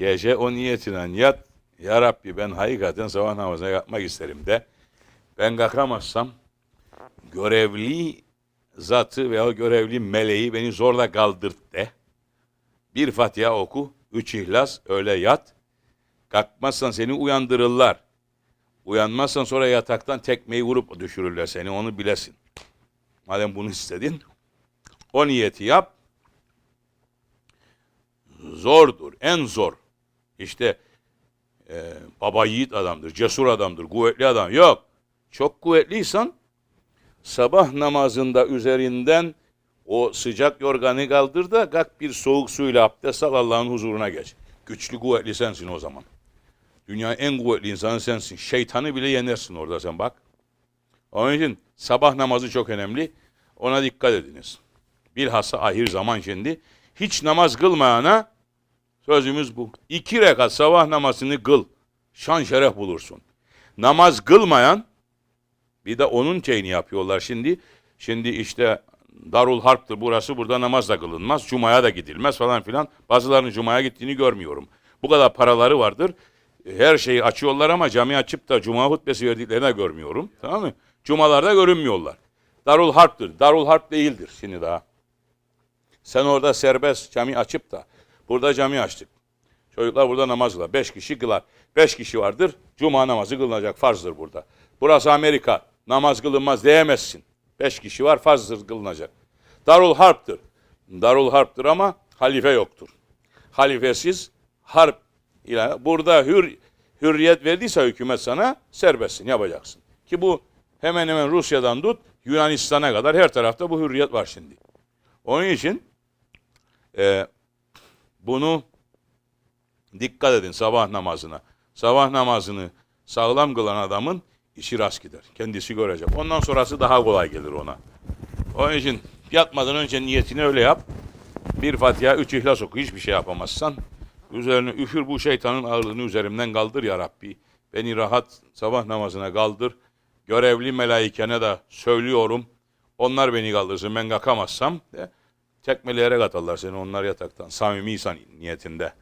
Gece o niyetinden yat. Ya Rabbi ben hakikaten sabah namazına yatmak isterim de. Ben kalkamazsam görevli zatı veya görevli meleği beni zorla kaldırt de. Bir Fatiha oku, üç ihlas, öyle yat. Kalkmazsan seni uyandırırlar. Uyanmazsan sonra yataktan tekmeyi vurup düşürürler seni, onu bilesin. Madem bunu istedin, o niyeti yap. Zordur, en zor. İşte e, baba yiğit adamdır, cesur adamdır, kuvvetli adam. Yok, çok kuvvetliysen sabah namazında üzerinden o sıcak yorganı kaldır da kalk bir soğuk suyla abdest al Allah'ın huzuruna geç. Güçlü kuvvetli sensin o zaman. Dünyanın en kuvvetli insanı sensin. Şeytanı bile yenersin orada sen bak. Onun için sabah namazı çok önemli. Ona dikkat ediniz. Bilhassa ahir zaman şimdi. Hiç namaz kılmayana sözümüz bu. İki rekat sabah namazını kıl. Şan şeref bulursun. Namaz kılmayan bir de onun şeyini yapıyorlar şimdi. Şimdi işte Darul Harp'tır burası burada namaz da kılınmaz. Cuma'ya da gidilmez falan filan. Bazılarının Cuma'ya gittiğini görmüyorum. Bu kadar paraları vardır. Her şeyi açıyorlar ama cami açıp da Cuma hutbesi verdiklerini de görmüyorum. Tamam mı? Cumalarda görünmüyorlar. Darul Harp'tır. Darul Harp değildir şimdi daha. Sen orada serbest cami açıp da burada cami açtık. Çocuklar burada namaz kılar. Beş kişi kılar. Beş kişi vardır. Cuma namazı kılınacak. Farzdır burada. Burası Amerika. Namaz kılınmaz diyemezsin. Beş kişi var. Farzdır kılınacak. Darul Harp'tır. Darul Harp'tır ama halife yoktur. Halifesiz harp ile burada hür, hürriyet verdiyse hükümet sana serbestsin yapacaksın. Ki bu hemen hemen Rusya'dan tut Yunanistan'a kadar her tarafta bu hürriyet var şimdi. Onun için e, bunu dikkat edin sabah namazına. Sabah namazını sağlam kılan adamın işi rast gider. Kendisi görecek. Ondan sonrası daha kolay gelir ona. Onun için yatmadan önce niyetini öyle yap. Bir Fatiha, üç İhlas oku. Hiçbir şey yapamazsan. Üzerine üfür bu şeytanın ağırlığını üzerimden kaldır ya Rabbi. Beni rahat sabah namazına kaldır. Görevli melaikene de söylüyorum. Onlar beni kaldırsın. Ben kalkamazsam de tekmeleyerek atarlar seni onlar yataktan. Samimi insan niyetinde.